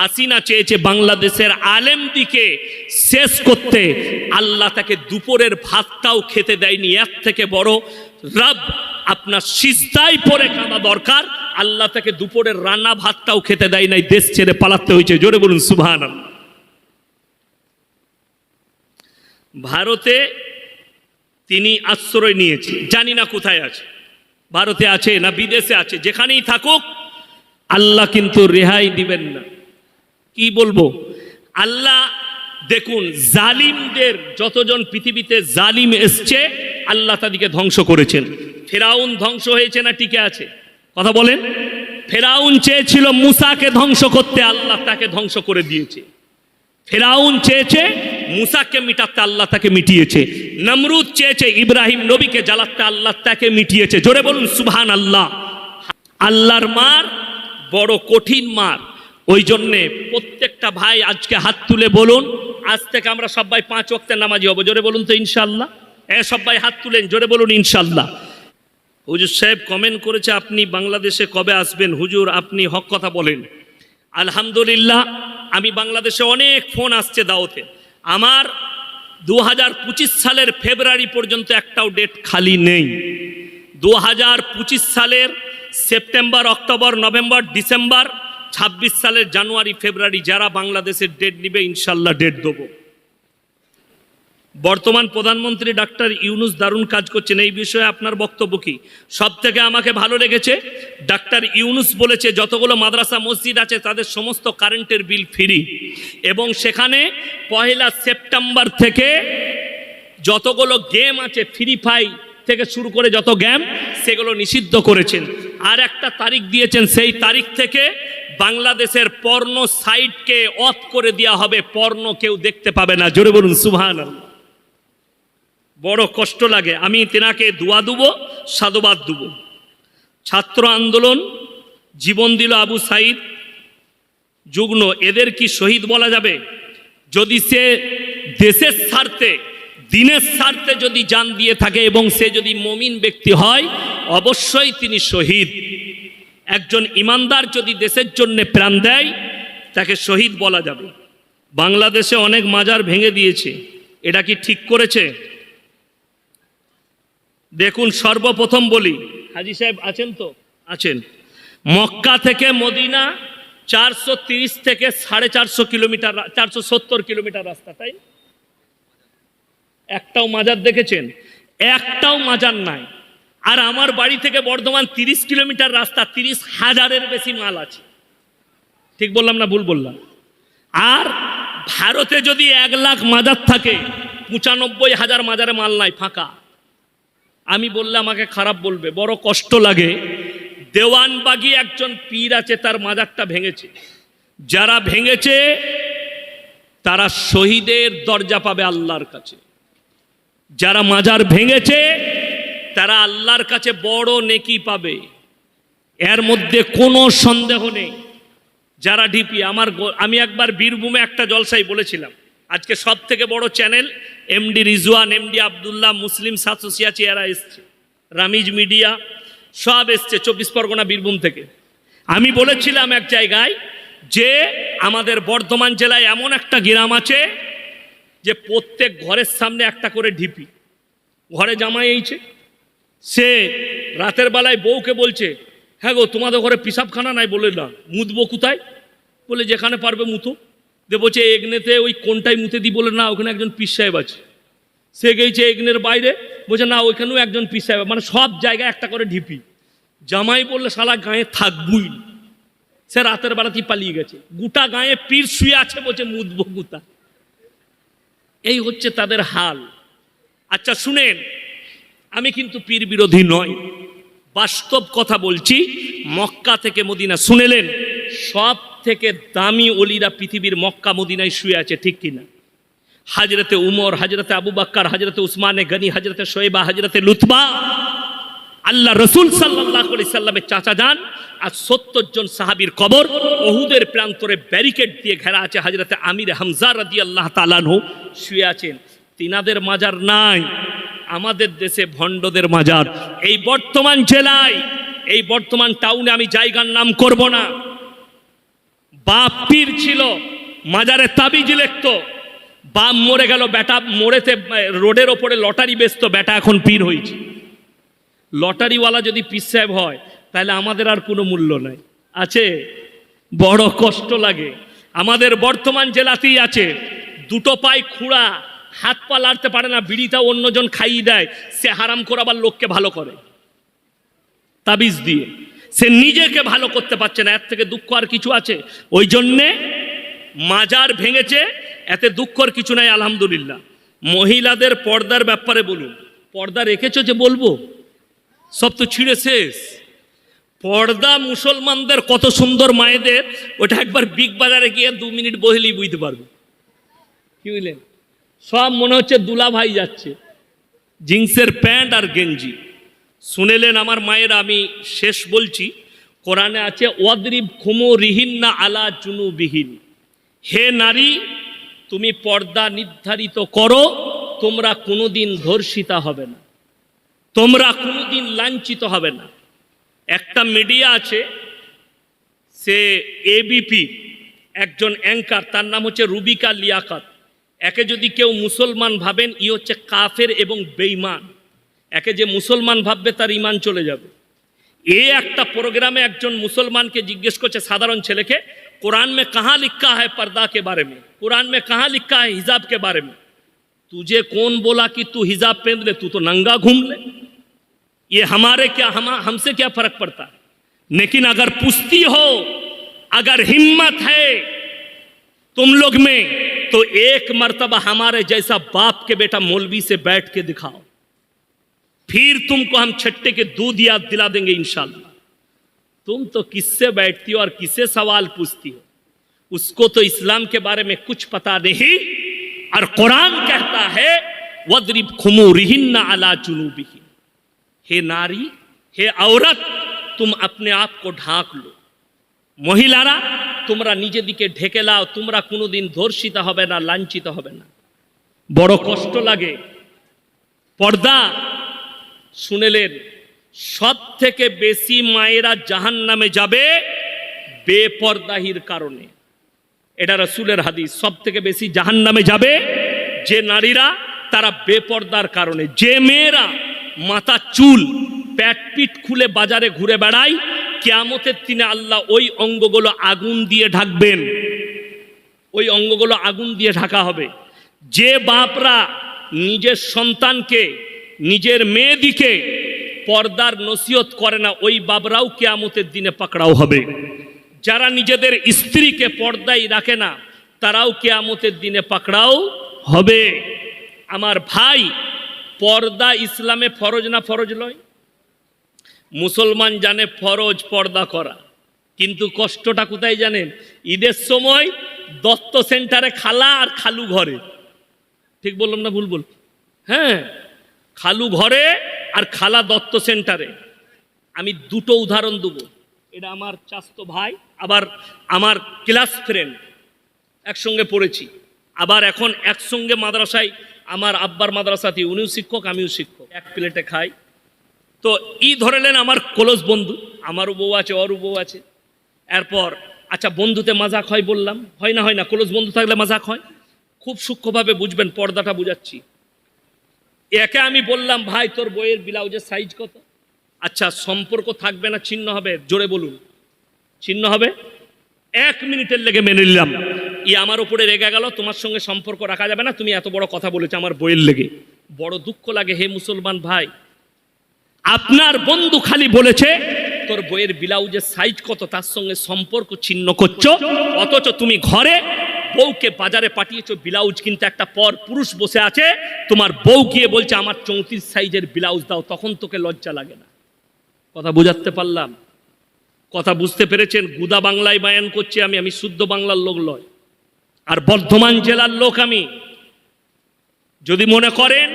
হাসিনা চেয়েছে বাংলাদেশের আলেম দিকে শেষ করতে। আল্লাহ তাকে দুপুরের ভাতটাও খেতে দেয়নি, এর থেকে বড় রব আপনার সিজদাই পরে কাঁদা দরকার। আল্লাহ তাকে দুপুরের রান্না ভাতটাও খেতে দেয় নাই, দেশ ছেড়ে পালাতে হয়েছে। জোরে বলুন সুবহান ভারতে তিনি আশ্রয় নিয়েছে, জানি না কোথায় আছে। ভারতে আছে না বিদেশে আছে, যেখানেই থাকুক, আল্লাহ কিন্তু রেহাই দিবেন না। কি বলব? আল্লাহ দেখুন, জালিমদের যতজন পৃথিবীতে জালিম এসছে, আল্লাহ তাদেরকে ধ্বংস করেছেন। ফেরাউন ধ্বংস হয়েছে না টিকে আছে? কথা বলেন। ফেরাউন চেয়েছিল মুসাকে ধ্বংস করতে, আল্লাহ তাকে ধ্বংস করে দিয়েছে। ফেরাউন চেয়েছে মুসাকে মিটাতে, আল্লাহ তাকে মিটিয়েছে। নমরুদ চেয়েছে ইব্রাহিম নবীকে জ্বালাতে, আল্লাহ তাকে মিটিয়েছে। জোরে বলুন সুবহান আল্লাহ আল্লাহর মার বড় কঠিন মার। ওই জন্যে প্রত্যেকটা ভাই আজকে হাত তুলে বলুন, আজ থেকে আমরা সবাই পাঁচ ওয়াক্তের নামাজি হব। জোরে বলুন তো ইনশাল্লাহ। হ্যাঁ সবাই হাত তুলেন, জোরে বলুন ইনশাল্লাহ। হুজুর সাহেব কমেন্ট করেছে, আপনি বাংলাদেশে কবে আসবেন? হুজুর, আপনি হক কথা বলেন। আলহামদুলিল্লাহ, আমি বাংলাদেশে অনেক ফোন আসছে দাওতে। আমার দু হাজার পঁচিশ সালের ফেব্রুয়ারি পর্যন্ত একটাও ডেট খালি নেই। দু হাজার পঁচিশ সালের সেপ্টেম্বর, অক্টোবর, নভেম্বর, ডিসেম্বর ছাব্বিশ সালের জানুয়ারি, ফেব্রুয়ারি যারা বাংলাদেশের ডেট নিবে, ইনশাল্লাহ ডেট দেবো। বর্তমান প্রধানমন্ত্রী ডাক্তার ইউনুস দারুণ কাজ করছেন। এই বিষয়ে আপনার বক্তব্য কি? সব থেকে আমাকে ভালো লেগেছে, ডাক্তার ইউনুস বলেছে, যতগুলো মাদ্রাসা, মসজিদ আছে, তাদের সমস্ত কারেন্টের বিল ফ্রি। এবং সেখানে পহেলা সেপ্টেম্বর থেকে যতগুলো গেম আছে, ফ্রি ফাই থেকে শুরু করে যত গেম, সেগুলো নিষিদ্ধ করেছেন। আর একটা তারিখ দিয়েছেন, সেই তারিখ থেকে বাংলাদেশের পর্ণ সাইটকে অফ করে দেওয়া হবে পর্ণ কেউ দেখতে পাবে না। জোরে বলুন সুভান বড় কষ্ট লাগে। আমি তেনাকে দোয়া দেবো, সাধুবাদ দেবো। ছাত্র আন্দোলন, জীবন দিল আবু সাইদ। যুগ্ন, এদের কি শহীদ বলা যাবে? যদি সে দেশের স্বার্থে, দিনের স্বার্থে যদি জান দিয়ে থাকে এবং সে যদি মমিন ব্যক্তি হয়, অবশ্যই তিনি শহীদ। একজন ইমানদার যদি দেশের জন্য প্রাণ দেয়, তাকে শহীদ বলা যাবে। বাংলাদেশে অনেক মাজার ভেঙে দিয়েছে। এটা কি ঠিক করেছে? দেখুন, সর্বপ্রথম বলি, হাজি সাহেব আছেন তো? আছেন। মক্কা থেকে মদিনা চারশো থেকে সাড়ে চারশো কিলোমিটার চারশো সত্তর কিলোমিটার রাস্তা, তাই? একটাও মাজার দেখেছেন? একটাও মাজার নাই। আর আমার বাড়ি থেকে বর্ধমান তিরিশ কিলোমিটার রাস্তা, তিরিশ হাজারের বেশি মাল আছে। ঠিক বললাম না ভুল বললাম? আর ভারতে যদি এক লাখ মাজার থাকে, পঁচানব্বই হাজার মাজারে মাল নাই, ফাঁকা। আমি বললে আমাকে খারাপ বলবে, বড় কষ্ট লাগে। দেওয়ানবাগি একজন পীর আছে, তার মাজারটা ভেঙেছে। যারা ভেঙেছে, তারা শহীদের দরজা পাবে আল্লাহর কাছে। যারা মাজার ভেঙেছে তারা আল্লাহর কাছে বড় নেকি পাবে। এর মধ্যে কোনো সন্দেহ নেই। যারা ডিপি, আমার আমি একবার বীরভূমে একটা জলসাই বলেছিলাম। আজকে সব থেকে বড় channel, MD Rizwan, MD Abdullah, Muslim সাতসিয়াচি এরা এসছে। রামিজ মিডিয়া, সব এসছে চব্বিশ পরগনা বীরভূম থেকে। আমি বলেছিলাম এক জায়গায় যে আমাদের বর্ধমান জেলায় এমন একটা গ্রাম আছে যে প্রত্যেক ঘরের সামনে একটা করে ঢিপি ঘরে জামাই এইছে। সে রাতের বেলায় বউকে বলছে হ্যাঁ গো, তোমাদের ঘরে পিসাবখানা নাই বলে না, মুতবো কোথায়? বলে, যেখানে পারবে মুতো। দে বলছে, এগনেতে ওই কোনটাই মুতে দি বলে না, ওখানে একজন পিস সাহেব আছে। সে গেছে এগনের বাইরে, বলছে, না, ওইখানেও একজন পিস সাহেব মানে সব জায়গায় একটা করে ঢিপি। জামাই বললে, শালা গায়ে থাকবই। সে রাতের বেলাতেই পালিয়ে গেছে? গোটা গায়ে পীর শুয়ে আছে বলছে মুদবো গুতা এই হচ্ছে তাদের হাল। আচ্ছা শুনেন আমি কিন্তু পীর বিরোধী নয় বাস্তব কথা বলছি, মক্কা থেকে মদিনা শুনেলেন সব থেকে দামি অলিরা পৃথিবীর মক্কা মদিনায় শুয়ে আছে, ঠিক কিনা? হাজরতে উমর, হাজরতে আবু বাক্কার, হাজরতে উসমানে গনি, হাজরতে শোয়েবা, হাজরতে লুৎবা আল্লাহ রসুল সাল্লাহ সাল্লামের চাচা যান, আর সত্তর জন সাহাবির কবর ওহুদের প্রান্তরে ব্যারিকেড দিয়ে ঘেরা আছে, হাজরতে আমির হামজা রাজি আল্লাহ তালানহু শুয়ে আছেন। তিনাদের মাজার নাই। আমাদের দেশে ভণ্ডদের মাজার। এই বর্তমান জেলায়, এই বর্তমান টাউনে আমি জায়গার নাম করব না। বাপ পীর ছিল, মাজারে তাবিজ লিখতো। বাপ মরে গেল, বেটা মরেতে রোডের ওপরে লটারি বেচতো, বেটা এখন পীর হয়েছে। লটারিওয়ালা যদি পীর সাহেব হয়, তাহলে আমাদের আর কোনো মূল্য নাই। আছে? বড় কষ্ট লাগে। আমাদের বর্তমান জেলাতেই আছে, দুটো পায়ে খুঁড়া হাত পা লাড়তে পারে না, বিড়িটা অন্যজন খাইয়ে দেয়, সে হারাম করে আবার লোককে ভালো করে। তাবিজ দিয়ে। সে নিজেকে ভালো করতে পারছে না, এর থেকে দুঃখ আর কিছু আছে? ওই জন্যে মাজার ভেঙেছে, এতে দুঃখর কিছু নাই, আলহামদুলিল্লাহ। মহিলাদের পর্দার ব্যাপারে বলুন। পর্দা রেখেছো যে বলব? সব তো ছিঁড়ে শেষ। পর্দা মুসলমানদের কত সুন্দর মায়েদের, ওটা একবার বিগ বাজারে গিয়ে দু মিনিট বসলেই বুঝতে পারবে। কি বুঝলেন? সব মনে হচ্ছে দুলা ভাই যাচ্ছে। জিন্সের প্যান্ট আর গেঞ্জি। শুনেলেন আমার মায়ের, আমি শেষ বলছি, কোরআনে আছে, ওয়াদরিব খুমো রিহিন না আলা চুনু বিহীন হে নারী, তুমি পর্দা নির্ধারিত করো, তোমরা কোনোদিন ধর্ষিতা হবে না। তোমরা কোনোদিন লাঞ্ছিত হবে না। একটা মিডিয়া আছে, সে এবিপি একজন অ্যাঙ্কার, তার নাম হচ্ছে রুবিকা লিয়াকত। একে যদি কেউ মুসলমান ভাবেন ই হচ্ছে কাফের এবং বেঈমান একে যে মুসলমান ভাববে তার ইমান চলে যাবে এ একটা প্রোগ্রামে একজন মুসলমানকে জিজ্ঞেস করছে সাধারণ ছেলেকে कुरान में कहाँ लिखा है पर्दा के बारे में कुरान में कहाँ लिखा है हिजाब के बारे में तुझे कौन बोला कि तू हिजाब पहन ले तू तो नंगा घूम ले ये हमारे क्या हम हमसे क्या फर्क पड़ता है लेकिन अगर पुश्ती हो अगर हिम्मत है तुम लोग में तो एक मर्तबा हमारे जैसा बाप के बेटा मौलवी से बैठ के दिखाओ। फिर तुमको हम छट्टे के दूध याद दिला देंगे इंशाल्लाह। तुम तो किससे बैठती हो और किससे सवाल पूछती हो? उसको तो इस्लाम के बारे में कुछ पता नहीं, और कुरान कहता है, वदरिब खुमूरिहिन अला जुनूबी हे नारी, हे औरत, तुम अपने आप को ढांक लो। महिलारा তোমরা নিজেদিকে ঢেকে লাও, তোমরা কোনোদিন ধর্ষিত হবে না, লাঞ্ছিত হবে না। বড় কষ্ট লাগে। পর্দা শুনেলেন সব থেকে বেশি মায়েরা জাহান নামে যাবে বেপর্দাহির কারণে। এটা রসুলের হাদিস। সব থেকে বেশি জাহান নামে যাবে যে নারীরা তারা বেপর্দার কারণে। যে মেয়েরা মাথা চুল, প্যাট পিট খুলে বাজারে ঘুরে বেড়ায় কেয়ামতের দিনে আল্লাহ ওই অঙ্গগুলো আগুন দিয়ে ঢাকবেন। ওই অঙ্গগুলো আগুন দিয়ে ঢাকা হবে। যে বাপরা নিজের সন্তানকে, নিজের মেয়েদিকে পর্দার নসিহত করে না, ওই বাবরাও কেয়ামতের দিনে পাকড়াও হবে। যারা নিজেদের স্ত্রীকে পর্দায় রাখে না, তারাও কেয়ামতের দিনে পাকড়াও হবে। আমার ভাই, পর্দা ইসলামে ফরজ না ফরজ নয়? মুসলমান জানে ফরজ পর্দা করা, কিন্তু কষ্টটা কোথায় জানেন? ঈদের সময় দত্ত সেন্টারে খালা আর খালু ঘরে। ঠিক বললাম না ভুল বল? হ্যাঁ খালু ঘরে আর খালা দত্ত সেন্টারে। আমি দুটো উদাহরণ দেবো। এটা আমার চাস্তো ভাই, আবার আমার ক্লাস ফ্রেন্ড, একসঙ্গে পড়েছি। আবার এখন একসঙ্গে মাদ্রাসায়, আমার আব্বার মাদ্রাসাতে উনিও শিক্ষক, আমিও শিক্ষক। এক প্লেটে খাই। তো ই ধরেলেন আমার ক্লোজ বন্ধু, আমারও বউ আছে, ওরও বউ আছে। এরপর আচ্ছা বন্ধুতে মাজাক হয় বললাম, হয় না হয় না ক্লোজ বন্ধু থাকলে মাজাক হয়। খুব সূক্ষ্মভাবে বুঝবেন, পর্দাটা বুঝাচ্ছি। একে আমি বললাম, ভাই, তোর বইয়ের ব্লাউজের সাইজ কত? আচ্ছা সম্পর্ক থাকবে না, ছিন্ন হবে, জোরে বলুন। ছিন্ন হবে? এক মিনিটের লেগে মেনে নিলাম। ই আমার উপরে রেগে গেল, তোমার সঙ্গে সম্পর্ক রাখা যাবে না, তুমি এত বড় কথা বলেছ আমার বইয়ের লেগে। বড় দুঃখ লাগে, হে মুসলমান ভাই আপনার বন্ধু খালি বলেছে, তোর বইয়ের ব্লাউজের সাইজ কত? তার সঙ্গে সম্পর্ক ছিন্ন করছ? অথচ তুমি ঘরে বউকে বাজারে পাঠিয়েছো, ব্লাউজ কিন্তু একটা পর পুরুষ বসে আছে। তোমার বউ গিয়ে বলছে, আমার চৌত্রিশ সাইজের ব্লাউজ দাও, তখন তোকে লজ্জা লাগে না। কথা বুঝাতে পারলাম। কথা বুঝতে পেরেছেন? গুদা বাংলায় বায়ান করছি আমি আমি শুদ্ধ বাংলার লোক লয় আর বর্ধমান জেলার লোক আমি। যদি মনে করেন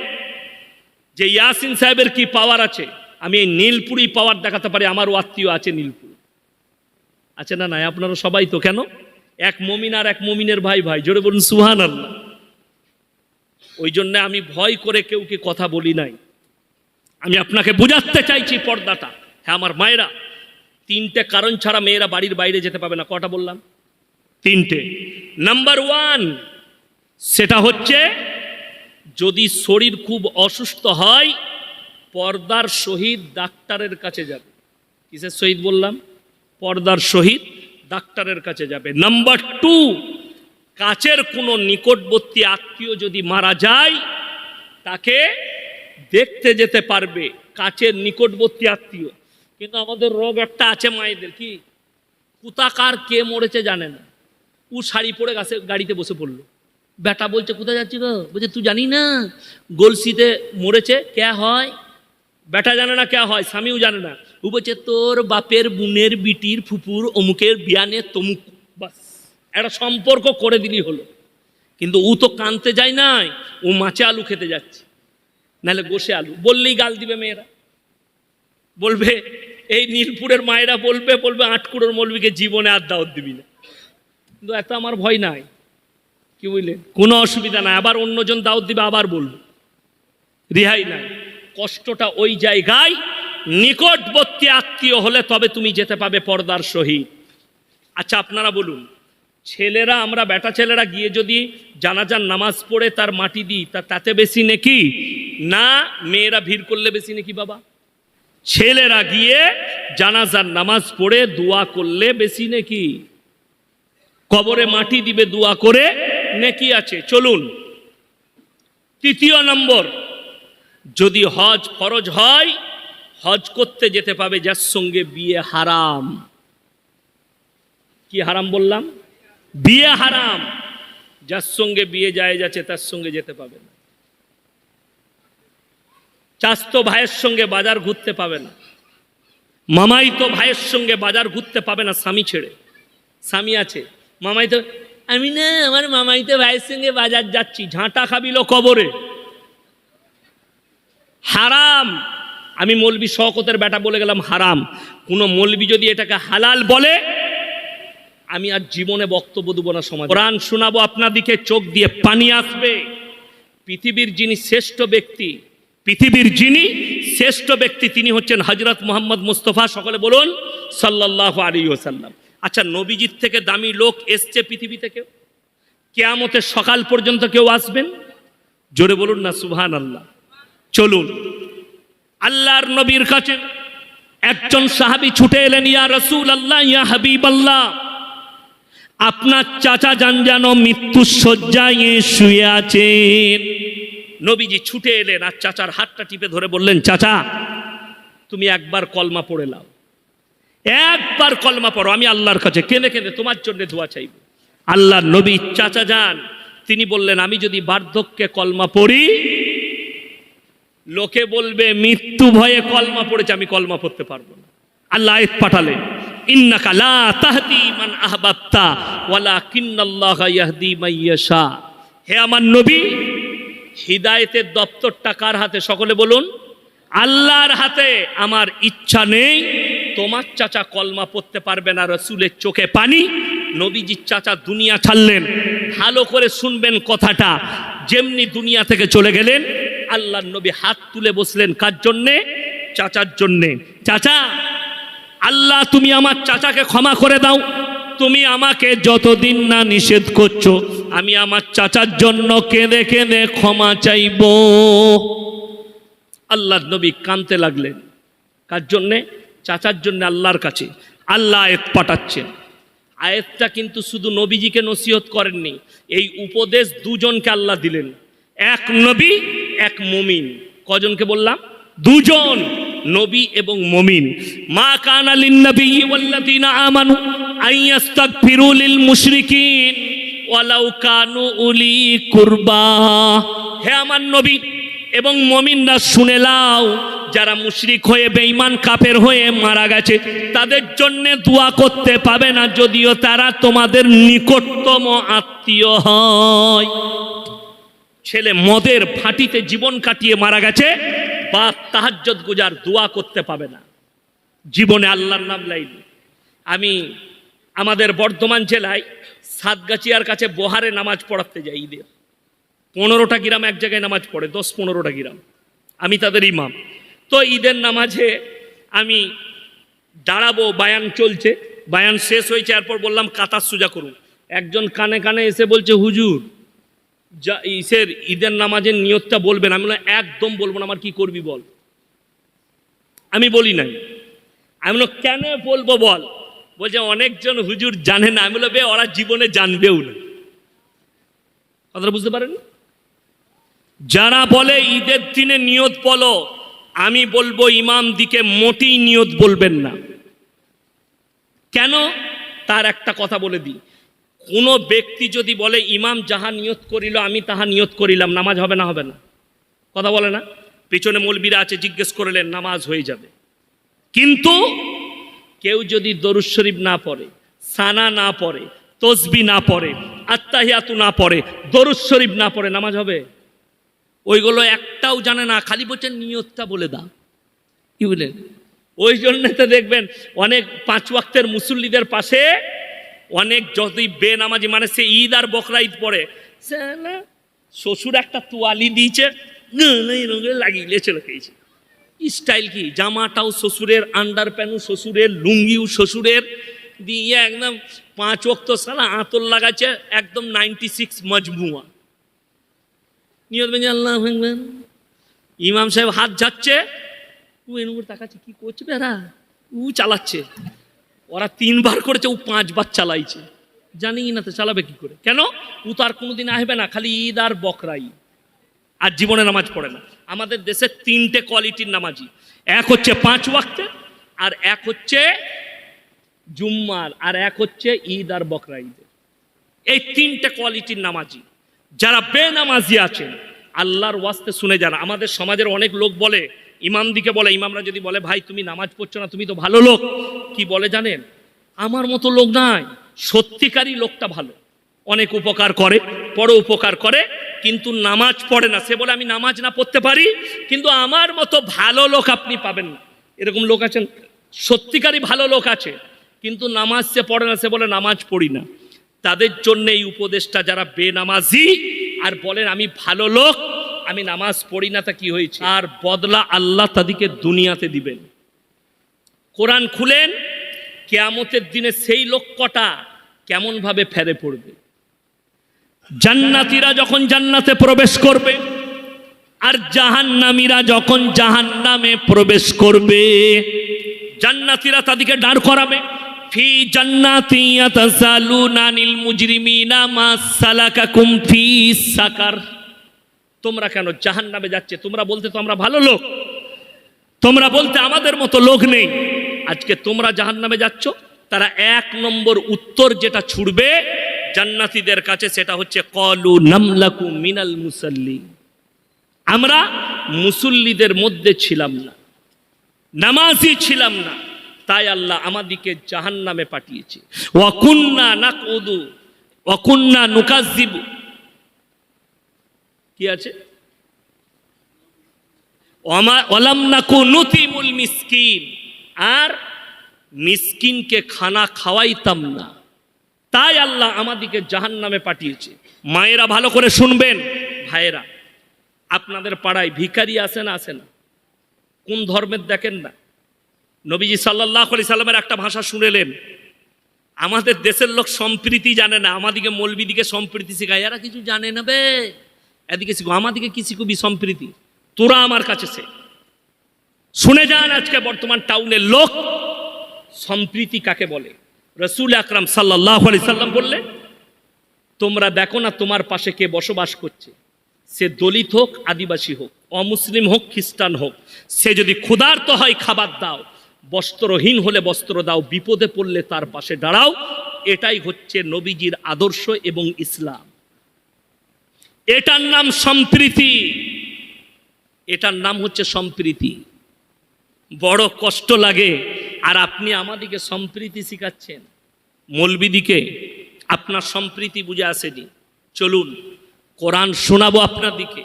যে ইয়াসিন সাহেবের কি পাওয়ার আছে? আমি এই নীলপুরি পাওয়ার দেখাতে পারি, আমারও আত্মীয় আছে নীলপুর। আছে না নাই? আপনারা সবাই তো কেন? এক মমিন আর এক মমিনের ভাই ভাই। জোরে বলুন সুহান আল্লাহ ওই জন্য আমি ভয় করে কেউ কি কথা বলি নাই। আমি আপনাকে বুঝাতে চাইছি পর্দাটা। হ্যাঁ আমার মায়েরা, তিনটে কারণ ছাড়া মেয়েরা বাড়ির বাইরে যেতে পাবে না। কটা বললাম? তিনটে। নাম্বার ওয়ান সেটা হচ্ছে যদি শরীর খুব অসুস্থ হয়, পর্দার সহিত ডাক্তারের কাছে যাবে। কিসের সহিত বললাম? পর্দার সহিত ডাক্তারের কাছে যাবে। নাম্বার টু কাছের কোনো নিকটবর্তী আত্মীয় যদি মারা যায়, তাকে দেখতে যেতে পারবে কাছের নিকটবর্তী আত্মীয়। কিন্তু আমাদের রোগ একটা আছে মায়েদের, কি? কুতাকার কে মরেছে জানে না। ও শাড়ি পরে গাছে গাড়িতে বসে পড়ল। বেটা বলছে, কোথায় যাচ্ছি গো? বলছে, তুই জানি না, গলসিতে মরেছে কে হয়? বেটা জানে না কে হয়, স্বামীও জানে না। ও বলছে, তোর বাপের বুনের বিটির ফুপুর অমুকের বিয়ানে তমুক, বাস, একটা সম্পর্ক করে দিলি হলো। কিন্তু ও তো কানতে যায় নাই, ও মাছে আলু খেতে যাচ্ছে। নাহলে গোসে আলু, বললেই গাল দিবে মেয়েরা। বলবে, এই নীলপুরের মায়েরা বলবে বলবে আটকুড়োর মলবিকে জীবনে আর দাওয়াত দিবি না। কিন্তু এত আমার ভয় নাই। কি বুঝলেন কোনো অসুবিধা নাই, আবার অন্যজন দাওয়াত দিবে, আবার বলব। রেহাই নাই। কষ্টটা ওই জায়গায়, নিকটবর্তী আত্মীয় হলে তবে তুমি যেতে পাবে পর্দার সহিত। আচ্ছা আপনারা বলুন, ছেলেরা, আমরা বেটা ছেলেরা গিয়ে যদি জানাজার নামাজ পড়ে তার মাটি দিই, তা তাতে বেশি নাকি? না, মেয়েরা ভিড় করলে বেশি নাকি বাবা? ছেলেরা গিয়ে জানাজার নামাজ পড়ে দোয়া করলে বেশি নাকি? কবরে মাটি দিবে, দোয়া করে নেকি আছে, চলুন। তৃতীয় নম্বর, যদি হজ ফরজ হয়, হজ করতে যেতে পাবে যার সঙ্গে বিয়ে হারাম। কি হারাম বললাম? বিয়ে হারাম। যার সঙ্গে বিয়ে যায় যাচ্ছে তার সঙ্গে যেতে পাবে না। চাস্তো ভাইয়ের সঙ্গে বাজার ঘুরতে পাবে না। মামাই তো ভাইয়ের সঙ্গে বাজার ঘুরতে পাবে না, স্বামী ছেড়ে। স্বামী আছে। মামাই তো আমি না আমার মামাই তো ভাইয়ের সঙ্গে বাজার যাচ্ছি, ঝাঁটা খাবিল কবরে। হারাম। আমি মলবি শকতের বেটা বলে গেলাম হারাম। কোনো মলবি যদি এটাকে হালাল বলে, আমি আর জীবনে বক্তব্য দেবো না সমাজ। কোরআন শোনাবো আপনাদিকে চোখ দিয়ে পানি আসবে। পৃথিবীর যিনি শ্রেষ্ঠ ব্যক্তি, পৃথিবীর যিনি শ্রেষ্ঠ ব্যক্তি, তিনি হচ্ছেন হজরত মোহাম্মদ মুস্তফা, সকলে বলুন সাল্লাহ আলী ওসাল্লাম আচ্ছা নবীজির থেকে দামি লোক এসছে পৃথিবী থেকে? কেয়ামতের সকাল পর্যন্ত কেউ আসবেন? জোরে বলুন না সুহান আল্লাহ চলুন। আল্লাহর নবীর কাছে একজন সাহাবি ছুটে এলেন, ইয়া রসুল আল্লাহ ইয়া হাবিব আল্লাহ আপনার চাচা যান যেন মৃত্যু শয্যায় শুয়ে আছেন। নবীজি ছুটে এলেন আর চাচার হাতটা টিপে ধরে বললেন, চাচা, তুমি একবার কলমা পড়ে লাও একবার কলমা পড়ো, আমি আল্লাহর কাছে কেনে কেঁদে তোমার জন্য দোয়া চাইব। আল্লাহ নবী চাচা যান, তিনি বললেন, আমি যদি বার্ধক্যে কলমা পড়ি, লোকে বলবে, মৃত্যু ভয়ে কলমা পড়েছে, আমি কলমা পড়তে পারব না। আল্লাহ আয়াত পাঠালেন, ইন্নাকা লা তাহদি মান আহবাবতা, ওয়ালাকিন্নাল্লাহ ইয়াহদি মাইয়াশা হে আমার নবী, হিদায়েতের দপ্তরটা কার হাতে? সকলে বলুন, আল্লাহর হাতে। আমার ইচ্ছা নেই তোমার চাচা কলমা পড়তে পারবে না রসুলের চোখে পানি। নবীজির চাচা দুনিয়া ছাড়লেন। ভালো করে শুনবেন কথাটা। যেমনি দুনিয়া থেকে চলে গেলেন আল্লাহ নবী হাত তুলে বসলেন কার জন্যে? চাচার জন্যে। চাচা, আল্লাহ তুমি আমার চাচাকে ক্ষমা করে দাও। তুমি আমাকে যতদিন না নিষেধ করছ, আমি আমার চাচার জন্য কেঁদে কেঁদে ক্ষমা চাইব। আল্লাহ নবী কানতে লাগলেন। কার জন্যে? চাচার জন্য আল্লাহর কাছে। আল্লাহ আয়াত পাঠাচ্ছেন। আয়াতটা কিন্তু শুধু নবীজিকে নসিহত করেননি, এই উপদেশ দুজনকে আল্লাহ দিলেন। এক নবী, এক মমিন। কজনকে বললাম? দুজন, নবী এবং মমিন। মা কানা লিন নবী ওয়াল্লাযিনা আমানু আইয়াস্তাগফিরু লিল মুশরিকিন ওয়ালাউ কানু উলি কুরবা। হে আমার নবী এবং মমিনরা শুনে লাও, যারা মুশরিক হয়ে, বেঈমান কাপের হয়ে মারা গেছে, তাদের জন্য দোয়া করতে পাবে না, যদিও তারা তোমাদের নিকটতম আত্মীয় হয়। ছেলে মদের ফাটিতে জীবন কাটিয়ে মারা গেছে, বা তাহাজ্জত গুজার দোয়া করতে পাবে না। জীবনে আল্লাহর নাম লাইনি আমি আমাদের বর্ধমান জেলায় সাতগাছিয়ার কাছে বহারে নামাজ পড়াতে যাই ঈদের পনেরোটা গ্রাম এক জায়গায় নামাজ পড়ে, দশ পনেরোটা গ্রাম। আমি তাদের ইমাম। তো ঈদের নামাজে আমি দাঁড়াবো, বায়ান চলছে, বায়ান শেষ হয়েছে, এরপর বললাম, কাতার সোজা করুন। একজন কানে কানে এসে বলছে, হুজুর, যা, ইসের ঈদের নামাজের নিয়তটা বলবেন। আমি বললাম, একদম বলব না, আমার কি করবি বল? আমি বলি নাই। আমি বললাম, কেন বলব বল? বলছে, অনেকজন হুজুর জানে না। আমি বলল বে, ওরা জীবনে জানবেও না। কথাটা বুঝতে পারেন যারা বলে ঈদের দিনে নিয়ত বলো, আমি বলব ইমাম দিকে মোটেই নিয়ত বলবেন না। কেন? তার একটা কথা বলে দিই। কোনো ব্যক্তি যদি বলে, ইমাম যাহা নিয়ত করিল, আমি তাহা নিয়ত করিলাম, নামাজ হবে না হবে না। কথা বলে না? পেছনে মলবিরা আছে, জিজ্ঞেস করলেন, নামাজ হয়ে যাবে। কিন্তু কেউ যদি দরুদ শরীফ না পড়ে, সানা না পড়ে, তসবি না পড়ে আত্মাহিয়াতু না পড়ে, দরুদ শরীফ না পড়ে, নামাজ হবে? ওইগুলো একটাও জানে না, খালি বলছেন নিয়তটা বলে দাও। কি বলেন ওই জন্য তো দেখবেন, অনেক পাঁচ ওয়াক্তের মুসল্লিদের পাশে অনেক যদি বেনামাজি মানে সে ঈদ আর বকরা ঈদ পড়ে সে না শ্বশুর একটা তোয়ালি দিয়েছে লাগিয়ে চলে খেয়েছে। স্টাইল কি? জামাটাও শ্বশুরের, আন্ডার প্যান্টও শ্বশুরের, লুঙ্গিও শ্বশুরের, দিয়ে একদম পাঁচ ওক্ত সালা আঁতর লাগাচ্ছে একদম নাইনটি সিক্স মজমুয়া। নিয়ত বেঞ্জে আল্লাহ ভাঙবেন ইমাম সাহেব হাত যাচ্ছে ও এর উপর তাকাচ্ছে, কি করছে বেড়া? উ চালাচ্ছে। ওরা তিনবার করেছে, ও পাঁচবার চালাইছে। জানি না তো চালাবে কি করে। কেন? ও তো আর কোনোদিন আসবে না, খালি ঈদ আর বকরাই। আর জীবনে নামাজ পড়ে না। আমাদের দেশে তিনটে কোয়ালিটির নামাজি। এক হচ্ছে পাঁচ ওয়াক্তে, আর এক হচ্ছে জুম্মার, আর এক হচ্ছে ঈদ আর বকরা ঈদের এই তিনটে কোয়ালিটির নামাজি। যারা বেনামাজি আছেন, আল্লাহর ওয়াস্তে শুনে যান আমাদের সমাজের অনেক লোক বলে ইমাম দিকে বলে, ইমামরা যদি বলে, ভাই, তুমি নামাজ পড়ছো না, তুমি তো ভালো লোক। কি বলে জানেন? আমার মতো লোক নাই, সত্যিকারই লোকটা ভালো। অনেক উপকার করে, বড় উপকার করে, কিন্তু নামাজ পড়ে না। সে বলে, আমি নামাজ না পড়তে পারি, কিন্তু আমার মতো ভালো লোক আপনি পাবেন না। এরকম লোক আছেন, সত্যিকারই ভালো লোক আছে, কিন্তু নামাজ সে পড়ে না, সে বলে, নামাজ পড়ি না। তাদের জন্য এই উপদেশটা যারা বেনামাজি আর বলেন আমি ভালো লোক, আমি নামাজ পড়ি না তা কি হয়েছে? আর বদলা আল্লাহ তাদেরকে দুনিয়াতে দিবেন। কোরআন খুলেন, কেয়ামতের দিনে সেই লোক কটা কেমনভাবে ফেরে পড়বে? জান্নাতিরা যখন জান্নাতে প্রবেশ করবে, আর জাহান্নামীরা যখন জাহান্নামে প্রবেশ করবে, জান্নাতিরা তাদেরকে দাঁড় করাবে। ফি জান্নাতি ইয়াতাসালুনা আনিল মুজরিমিনা মা সালাকাকুম ফি সাকার। তোমরা কেন জাহান্নামে যাচ্ছে? তোমরা বলতে তো আমরা ভালো লোক। তোমরা বলতে আমাদের মতো লোক নেই। আজকে তোমরা জাহান্নামে যাচ্ছ, তারা এক নম্বর উত্তর যেটা ছুড়বে জান্নাতীদের কাছে সেটা হচ্ছে কলু নামলাকু মিনাল মুসাল্লি আমরা মুসল্লিদের মধ্যে ছিলাম না। নামাজি ছিলাম না। তাই আল্লাহ আমাদিকে জাহান নামে পাঠিয়েছে ওয়াকুন্না নাকুদু ওয়াকুন্না নুকাজিবু কি আছে? নাকু আর মিসকিনকে খানা খাওয়াইতাম না। তাই আল্লাহ আমাদিকে জাহান নামে পাঠিয়েছে। মায়েরা ভালো করে শুনবেন, ভাইয়েরা। আপনাদের পাড়ায় ভিখারি আসে না আসে না? কোন ধর্মের দেখেন না? নবীজি সাল্লাহ আলি সাল্লামের একটা ভাষা শুনেলেন। আমাদের দেশের লোক সম্প্রীতি জানে না, আমাদিকে মৌলবিদিকে সম্প্রীতি শেখায়। এরা কিছু জানে না বে। এদিকে শিখো, আমাদিকে কি শিখবি সম্প্রীতি? তোরা আমার কাছে সে শুনে যান আজকে বর্তমান টাউনের লোক সম্প্রীতি কাকে বলে? রসুল আকরাম সাল্লাহ আলি সাল্লাম বললে তোমরা দেখো না তোমার পাশে কে বসবাস করছে। সে দলিত হোক, আদিবাসী হোক, অমুসলিম হোক, খ্রিস্টান হোক। সে যদি ক্ষুধার্ত হয়, খাবার দাও। বস্ত্রহীন হলে বস্ত্র দাও, বিপদে পড়লে তার পাশে দাঁড়াও। এটাই হচ্ছে নবীজির আদর্শ এবং ইসলাম। এটার নাম সম্প্রীতি। এটার নাম হচ্ছে সম্প্রীতি। বড় কষ্ট লাগে। আর আপনি আমাদিকে সম্প্রীতি শিখাচ্ছেন। মলবিদিকে আপনার সম্প্রীতি বুঝে আসেনি। চলুন, কোরআন শোনাবো আপনার দিকে।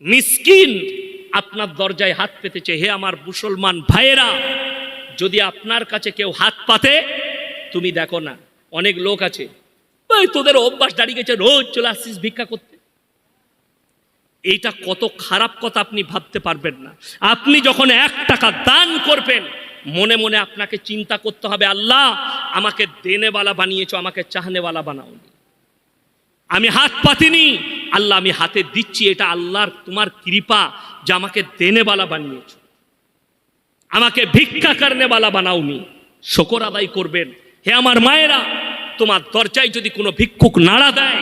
মিসকিন আপনার দরজায় হাত পেতেছে, হে আমার মুসলমান ভাইয়েরা, যদি আপনার কাছে কেউ হাত পাতে, তুমি দেখো না, অনেক লোক আছে। ওই তোদের অভ্যাস দাঁড়িয়ে গেছে, রোজ চলে আসছিস ভিক্ষা করতে। এইটা কত খারাপ কথা আপনি ভাবতে পারবেন না। আপনি যখন এক টাকা দান করবেন, মনে মনে আপনাকে চিন্তা করতে হবে, আল্লাহ, আমাকে দেনেওয়ালা বানিয়েছো, আমাকে চাহনেওয়ালা বানাওনি। আমি হাত পাতিনি আল্লাহ আমি হাতে দিচ্ছি, এটা আল্লাহর তোমার কৃপা যে আমাকে দেনেওয়ালা বানিয়েছো। আমাকে ভিক্ষা করনেওয়ালা বানাওনি। শকর আদায় করবেন। হে আমার মায়েরা, তোমার দরজায় যদি কোনো ভিক্ষুক নাড়া দেয়,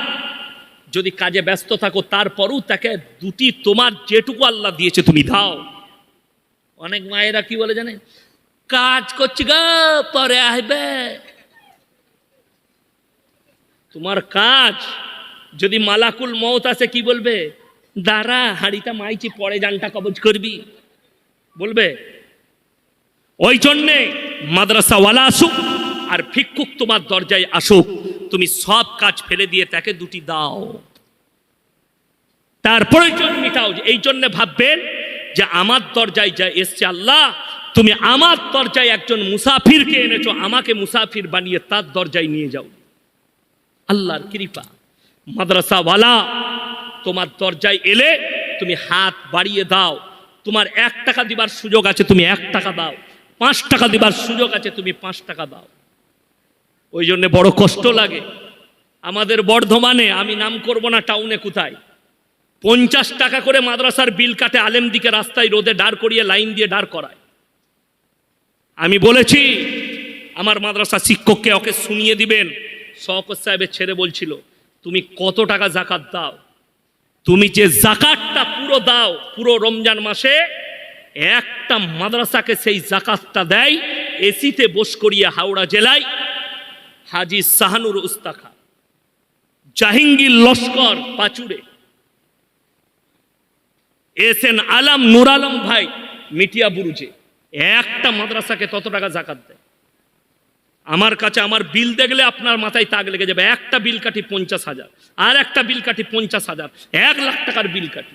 যদি কাজে ব্যস্ত থাকো, তারপরও তাকে দুটি তোমার যেটুকু আল্লাহ দিয়েছে তুমি দাও। অনেক মায়েরা কি বলে জানে কাজ করছি গো, পরে আসবে। তোমার কাজ যদি মালাকুল মত আছে, কি বলবে? দাঁড়া, হাড়িটা মাইছি পরে জানটা কবজ করবি। বলবে, ওই জন্যে মাদ্রাসাওয়ালা আসুক আর ভিক্ষুক তোমার দরজায় আসুক। তুমি সব কাজ ফেলে দিয়ে তাকে দুটি দাও। তার প্রয়োজন মিটাও এই জন্য ভাববেন যে আমার দরজায় যা এসছে আল্লাহ, তুমি আমার দরজায় একজন মুসাফিরকে এনেছো, আমাকে মুসাফির বানিয়ে তার দরজায় নিয়ে যাও। আল্লাহর কৃপা। মাদ্রাসাওয়ালা তোমার দরজায় এলে তুমি হাত বাড়িয়ে দাও। তোমার এক টাকা দিবার সুযোগ আছে, তুমি এক টাকা দাও। পাঁচ টাকা দিবার সুযোগ আছে, তুমি পাঁচ টাকা দাও। ওই জন্যে বড় কষ্ট লাগে। আমাদের বর্ধমানে, আমি নাম করব না টাউনে কোথায়। পঞ্চাশ টাকা করে মাদ্রাসার বিল কাটে, আলেম দিকে রাস্তায় রোদে দাঁড় করিয়ে লাইন দিয়ে দাঁড় করায়। আমি বলেছি, আমার মাদ্রাসা শিক্ষককে ওকে শুনিয়ে দিবেন। শওকত সাহেবের ছেড়ে বলছিল তুমি কত টাকা জাকাত দাও? তুমি যে জাকাতটা পুরো দাও, পুরো রমজান মাসে, একটা মাদ্রাসাকে সেই জাকাতটা দেয়, এসিতে বস করিয়ে হাওড়া জেলায়। হাজি সাহানুর উস্তাখা, জাহাঙ্গীর লস্কর পাচুরে, এস এন আলম নুর আলম ভাই মিটিয়া বুরুজে, একটা মাদ্রাসাকে তত টাকা জাকাত দেয়। আমার কাছে আমার বিল দেখলে আপনার মাথায় তাক লেগে যাবে। একটা বিল কাটি পঞ্চাশ হাজার, আর একটা বিল কাটি পঞ্চাশ হাজার, এক লাখ টাকার বিল কাটি